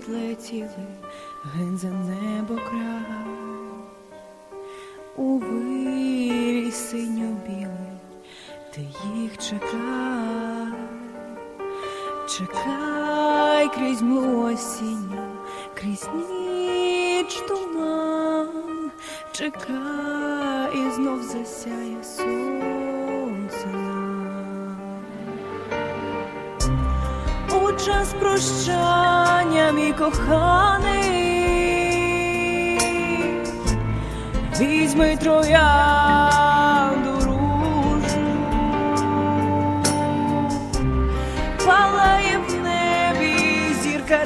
відлетіли, ген за небо край. У вирій синьо-білий, ти їх чекай, чекай крізь млу осінню, крізь ніч туман, чекай і знов засяє сонце час прощання, мій коханий, візьми троянду палає в небі зірка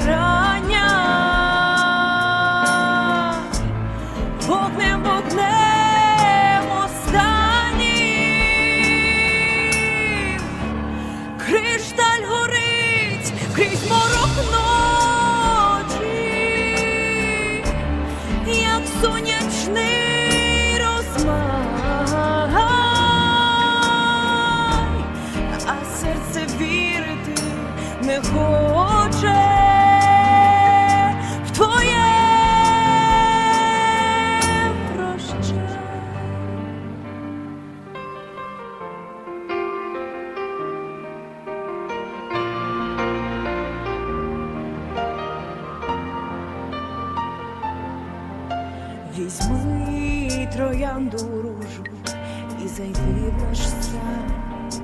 Візьми троянду ружу і зайди в наш сад.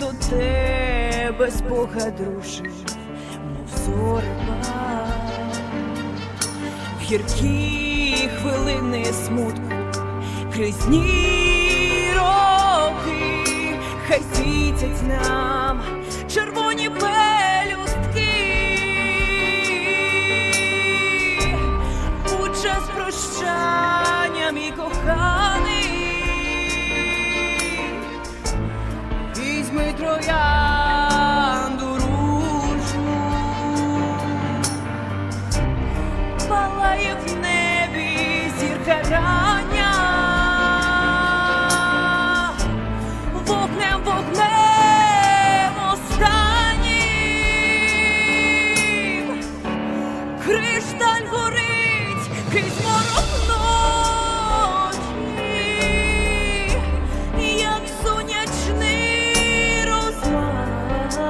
До тебе спогад рушить, мов зорева. В гіркі хвилини смутку, крізь дні роки, хай світять нам бажання вогнем вогнем останнім кришталь горить крізь морок ночі, як сонячний розмай,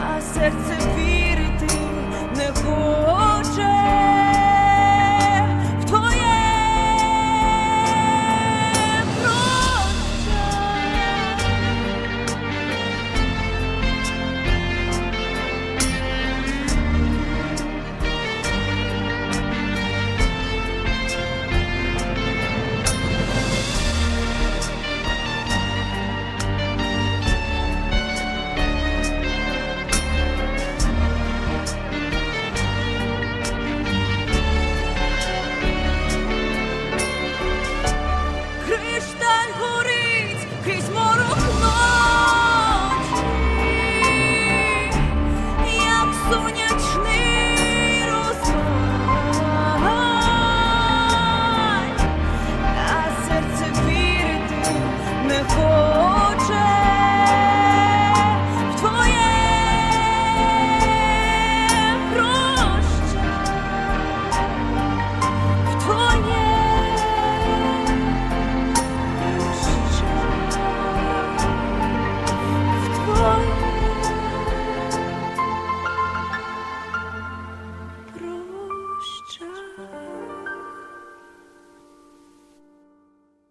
а серце вірити не хоче.